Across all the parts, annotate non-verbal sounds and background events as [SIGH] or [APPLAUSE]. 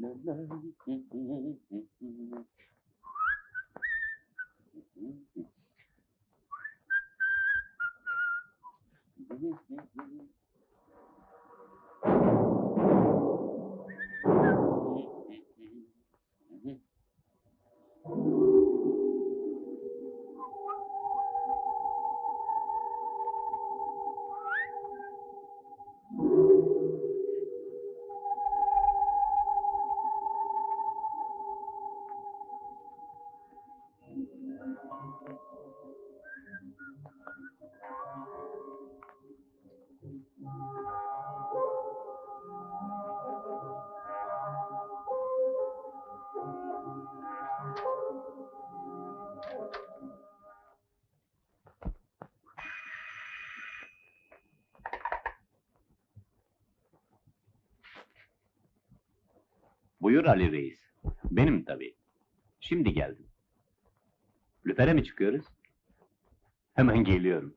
నన్న Buyur Ali Reis. Benim tabii. Şimdi geldim. Lüfere mi çıkıyoruz? Hemen geliyorum.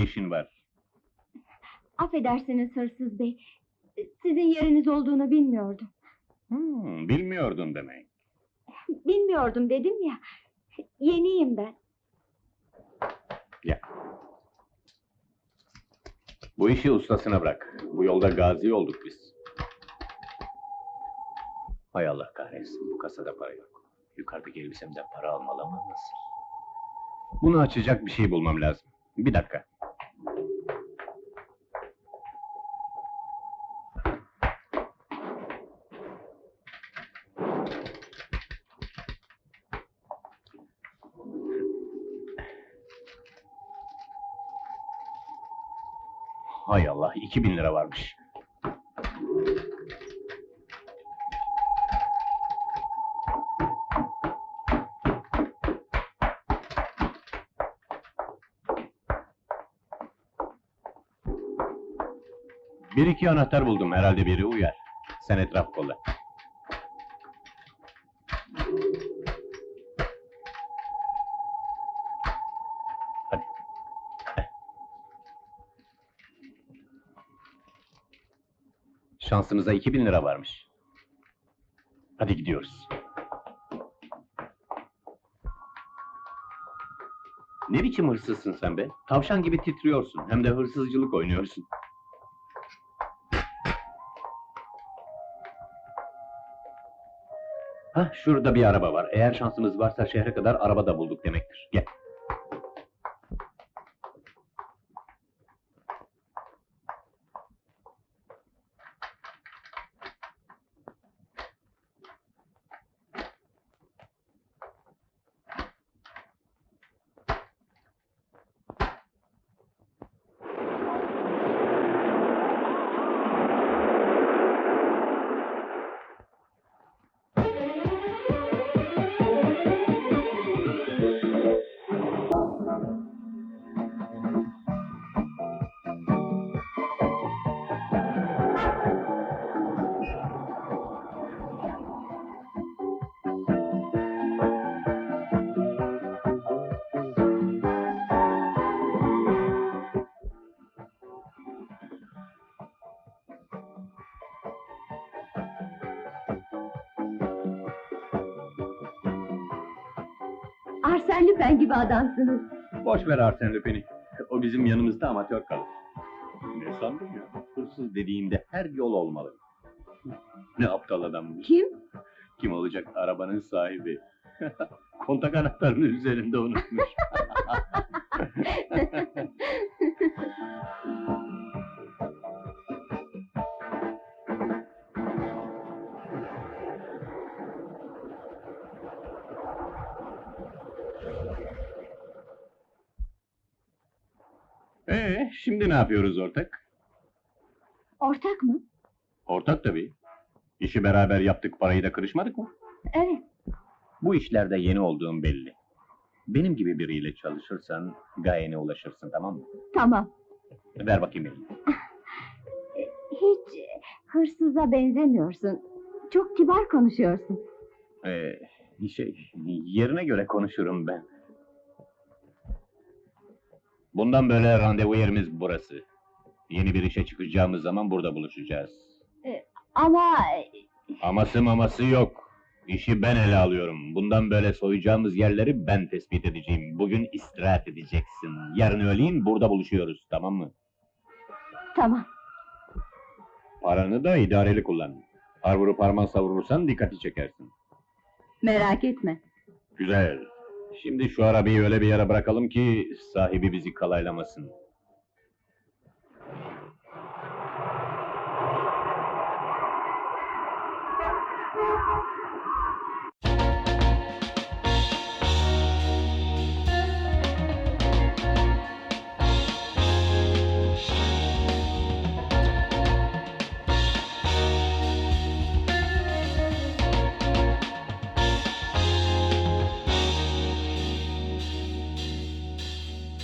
ne işin var? Affedersiniz hırsız bey. Sizin yeriniz olduğunu bilmiyordum. Hmm, bilmiyordun demek. Bilmiyordum dedim ya. Yeniyim ben. Gel. Bu işi ustasına bırak. Bu yolda gazi olduk biz. Hay Allah kahretsin, bu kasada para yok. Yukarıdaki elbisemden para almalı ama nasıl? Bunu açacak bir şey bulmam lazım. Bir dakika. Hay Allah, iki bin lira varmış. Bir iki anahtar buldum, herhalde biri uyar. Sen etraf kolla. Şansınıza iki bin lira varmış. Hadi gidiyoruz. Ne biçim hırsızsın sen be? Tavşan gibi titriyorsun. Hem de hırsızcılık oynuyorsun. Hah, şurada bir araba var. Eğer şansımız varsa şehre kadar araba da bulduk demektir. Gel. Arsène Lupin gibi adamsınız. Boş ver Arsene Lupin'i. O bizim yanımızda amatör kalır. Ne sandın ya? Hırsız dediğinde her yol olmalı. Ne aptal adammış. Kim? Kim olacak? Arabanın sahibi. [LAUGHS] Kontak anahtarını üzerinde unutmuş. [LAUGHS] Ee, şimdi ne yapıyoruz ortak? Ortak mı? Ortak tabii. İşi beraber yaptık, parayı da kırışmadık mı? Evet. Bu işlerde yeni olduğum belli. Benim gibi biriyle çalışırsan gayene ulaşırsın, tamam mı? Tamam. Ver bakayım elini. [LAUGHS] Hiç hırsıza benzemiyorsun. Çok kibar konuşuyorsun. Ee, şey, yerine göre konuşurum ben. Bundan böyle randevu yerimiz burası. Yeni bir işe çıkacağımız zaman burada buluşacağız. Ama Aması maması yok. İşi ben ele alıyorum. Bundan böyle soyacağımız yerleri ben tespit edeceğim. Bugün istirahat edeceksin. Yarın öğleyin burada buluşuyoruz, tamam mı? tamam. Paranı da idareli kullan. Harvuru parmağı savurursan dikkati çekersin. Merak etme. Güzel. Şimdi şu arabayı öyle bir yere bırakalım ki sahibi bizi kalaylamasın.